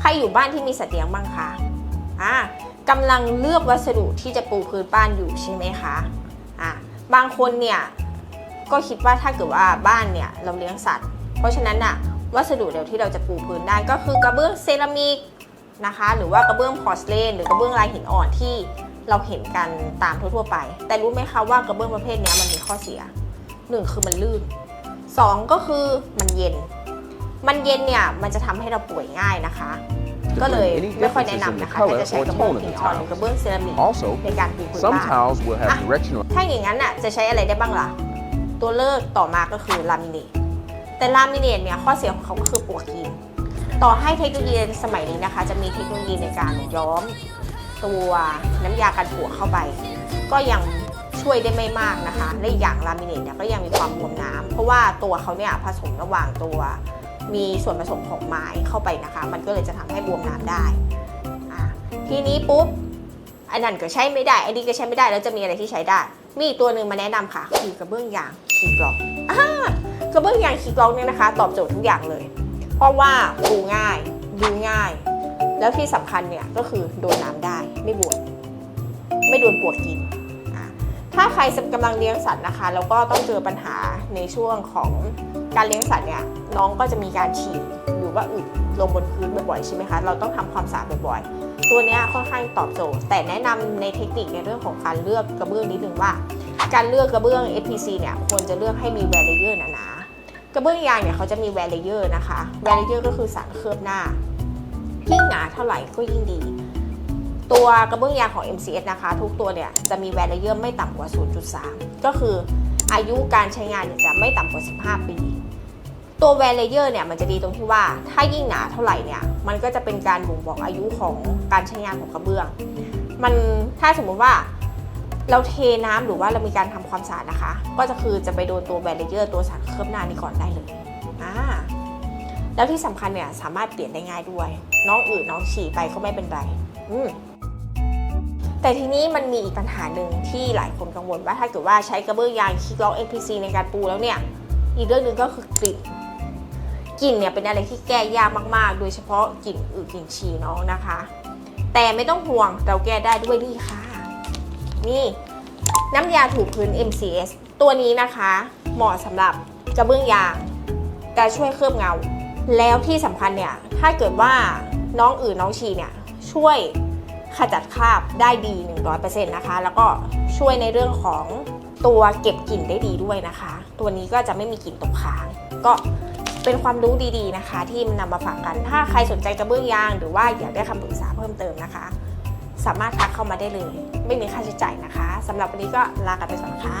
ใครอยู่บ้านที่มีสัตว์เลี้ยงบ้างคะอ่ากำลังเลือกวัสดุที่จะปูพื้นบ้านอยู่ใช่ไหมคะอะบางคนเนี่ยก็คิดว่าถ้าเกิดว่าบ้านเนี่ยเราเลี้ยงสัตว์ เพราะฉะนั้นน่ะวัสดุเดียวที่เราจะปูพื้นได้ก็คือกระเบื้องเซรามิกนะคะหรือว่ากระเบื้องพอร์สเลนหรือกระเบื้องลายหินอ่อนที่เราเห็นกันตามทั่วๆไป แต่รู้ไหมคะว่ากระเบื้องประเภทนี้มันมีข้อเสียหนึ่งคือมันลื่นสองก็คือมันเย็น มันเย็นเนี่ยมันจะทำให้เราป่วยง่ายนะคะ To ก็เลย bring any ไม่ค่อย differences แนะ in นำ the นะคะ color ถ้าจะใช้ or กระเบื้อง tone of หิ the นอ่อนหรือกระ tile. เบื้องเซรามิก Also, ในการปูพื้น some บ้าน tiles will have Ah. directional ถ้าอย่างนั้นน่ะจะใช้อะไรได้บ้างล่ะ ตัวเลือกต่อมาก็คือลามิเนตแต่ลามิเนตเนี่ยข้อเสียของเขาก็คือปลวกกินต่อให้เทคโนโลยีสมัยนี้นะคะ จะมีเทคโนโลยีในการย้อมตัวน้ำยากันปลวกเข้าไป ก็ยังช่วยได้ไม่มากนะคะและอีกอย่างลามิเนตเนี่ยก็ยังมีความบวมน้ำเพราะว่าตัวเขาเนี่ยผสมระหว่างตัว มีส่วนผสมของไม้เข้าไปนะคะ มันก็เลยจะทำให้บวมน้ำได้ทีนี้ปุ๊บอันนั้นก็ใช้ไม่ได้อันนี้ก็ใช้ไม่ได้แล้วจะมีอะไรที่ใช้ได้ มีอีกตัวหนึ่งมาแนะนำค่ะ คือกระเบื้องยางคีกล็อกกระเบื้องยางคีกล็อกเนี่ยนะคะ ตอบโจทย์ทุกอย่างเลย เพราะว่าปูง่ายดูง่าย แล้วที่สำคัญเนี่ยก็คือโดนน้ำได้ไม่บวมไม่โดนปวดกิน ถ้าใครกำลังเลี้ยงสัตว์นะคะ แล้วก็ต้องเจอปัญหาในช่วงของการเลี้ยงสัตว์เนี่ยน้องก็จะมีการฉี่หรือว่าอึลงบนพื้นบ่อยๆใช่ไหมคะเราต้องทำความสะอาดบ่อยๆ ตัวนี้ค่อนข้างตอบโจทย์ แต่แนะนำในเทคนิคในเรื่องของการเลือกกระเบื้องนิดนึงว่า การเลือกกระเบื้อง FPC เนี่ยควรจะเลือกให้มีแวร์เลเยอร์หนาๆกระเบื้องยางเนี่ยเขาจะมีแวร์เลเยอร์นะคะแวร์เลเยอร์ก็คือสารเคลือบหน้ายิ่งหนาเท่าไหร่ก็ยิ่งดี ตัวกระเบื้องยางของ MCS นะคะ ทุกตัวเนี่ยจะมีแวร์เลเยอร์ไม่ต่ำกว่า 0.3 ก็คืออายุการใช้งานเนี่ยจะไม่ต่ำกว่า 15 ปี ตัวแวร์เลเยอร์เนี่ยมันจะดีตรงที่ว่าถ้ายิ่งหนาเท่าไหร่เนี่ยมันก็จะเป็นการบ่งบอกอายุของการใช้งานของกระเบื้อง มันถ้าสมมุติว่าเราเทน้ำหรือว่าเรามีการทำความสะอาดนะคะ ก็จะคือจะไปโดนตัวแวร์เลเยอร์ตัวสารเคลือบหน้านี้ก่อนได้เลยอ่าแล้วที่สำคัญเนี่ยสามารถเปลี่ยนได้ง่ายด้วย น้องอื่นน้องฉี่ไปก็ไม่เป็นไร อืม แต่ทีนี้มันมีอีกปัญหาหนึ่งที่หลายคนกังวลว่าถ้าเกิดว่าใช้กระเบื้องยางคิกล็อก NPC ในการปูแล้วเนี่ย อีกเรื่องหนึ่งก็คือกลิ่นกลิ่นเนี่ยเป็นอะไรที่แก้ยากมากๆ โดยเฉพาะกลิ่นอึกลิ่นฉี่น้องนะคะ แต่ไม่ต้องห่วงเราแก้ได้ด้วยนี่ค่ะ นี่น้ำยาถูพื้น MCS ตัวนี้นะคะ เหมาะสำหรับกระเบื้องยางการช่วยเคลือบเงา แล้วที่สำคัญเนี่ย ถ้าเกิดว่าน้องอื่นน้องฉี่เนี่ยช่วย ขจัดคราบได้ดี 100%นะคะ แล้วก็ช่วยในเรื่องของตัวเก็บกลิ่นได้ดีด้วยนะคะ ตัวนี้ก็จะไม่มีกลิ่นตกค้าง ก็เป็นความรู้ดีๆนะคะ ที่นำมาฝากกัน ถ้าใครสนใจกระเบื้องยาง หรือว่าอยากได้คำปรึกษาเพิ่มเติมนะคะ สามารถทักเข้ามาได้เลย ไม่มีค่าใช้จ่ายนะคะสำหรับวันนี้ก็ลากันไปก่อนค่ะ